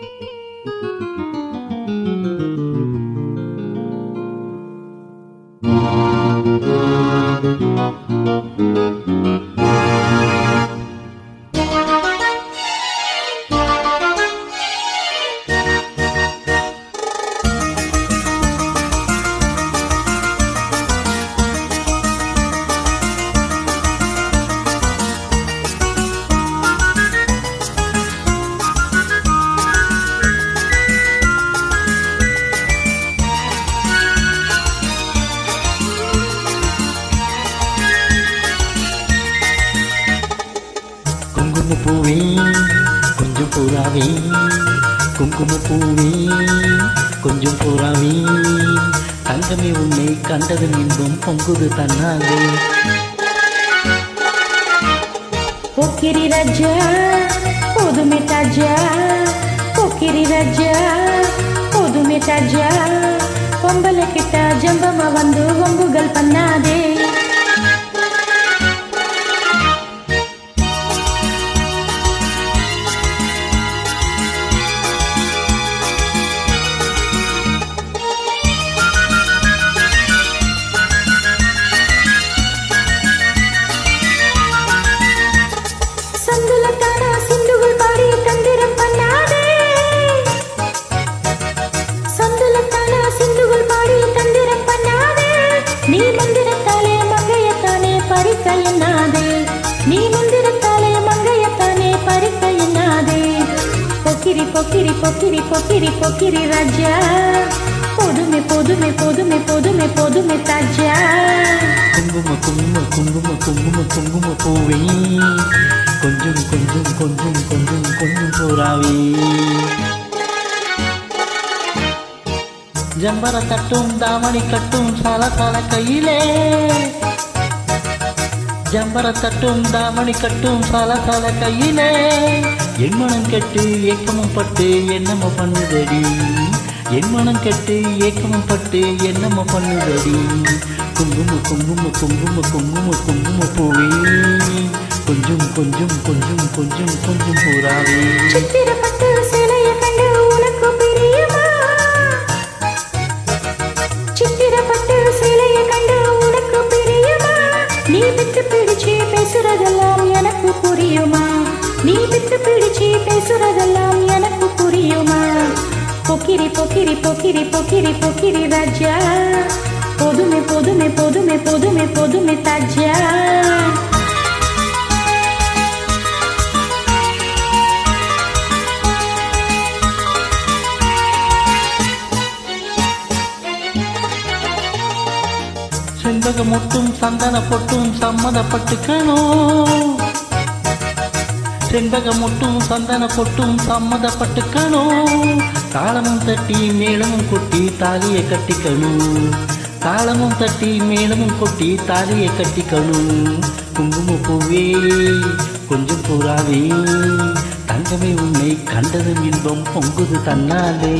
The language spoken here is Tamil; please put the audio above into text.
Thank you. குங்கும பூவே கொஞ்சம் பூராவே. குங்கும பூவே கொஞ்சம் பூராவே. தங்கமே உன்னை கண்டது இன்பம் பொங்குது தன்னாலே. போக்கிரி ராஜா புதுமை தாஜா. போக்கிரி ராஜா புதுமை தாஜா. பொம்பளை கிட்ட ஜம்பமா வந்து ஒம்புகள் பண்ணாதே. என்னாதே? நீ முந்திருத்தாலே மங்கையத்தானே பறிக்க என்னாதே? பொக்கிரி பொக்கிரி பொக்கிரி பொக்கிரி பொக்கிரி ராஜா. பொதுமை பொதுமை பொதுமை பொதுமை பொதுமை தாஜா. குங்கும குங்கும குங்கும குங்கும குங்கும பூவே. கொஞ்சம் கொஞ்சம் கொஞ்சம் கொஞ்சம் கொஞ்சம் பூராவே. ஜம்பர தட்டும் தாமணி கட்டும் சால சால கையிலே. ஜம்பர தட்டும் தாமணி கட்டும் சால சால கையிலே. என் மனம் கெட்டு ஏக்கமும் பட்டு என்னமோ பண்ணுதடி. என் மனம் கெட்டு ஏக்கமும் பட்டு என்னமோ பண்ணுதடி. குங்கும குங்கும குங்கும குங்கும குங்கும பூவே. கொஞ்சம் கொஞ்சம் கொஞ்சம் கொஞ்சம் கொஞ்சம் பூராவே. பேசுறதெல்லாம் எனக்கு புரியுமா? பொக்கிரி பொக்கிரி பொக்கிரி பொக்கிரி பொக்கிரி ராஜா. பொதுமை பொதுமை பொதுமை பொதுமை பொதுமை தாஜா செண்பக முட்டும் சந்தன பொட்டும் சம்மதப்பட்டுக்கணும். செண்பகம் ஒட்டும் சந்தன பொட்டும் சம்மதப்பட்டுக்கணும். தாளமும் தட்டி மேளமும் கொட்டி தாலியை கட்டிக்கணும். தாளமும் தட்டி மேளமும் கொட்டி தாலியை கட்டிக்கணும். குங்கும பூவே கொஞ்சம் பூராவே தங்கமே உன்னை கண்டதும் இன்பம் பொங்குது தன்னாலே.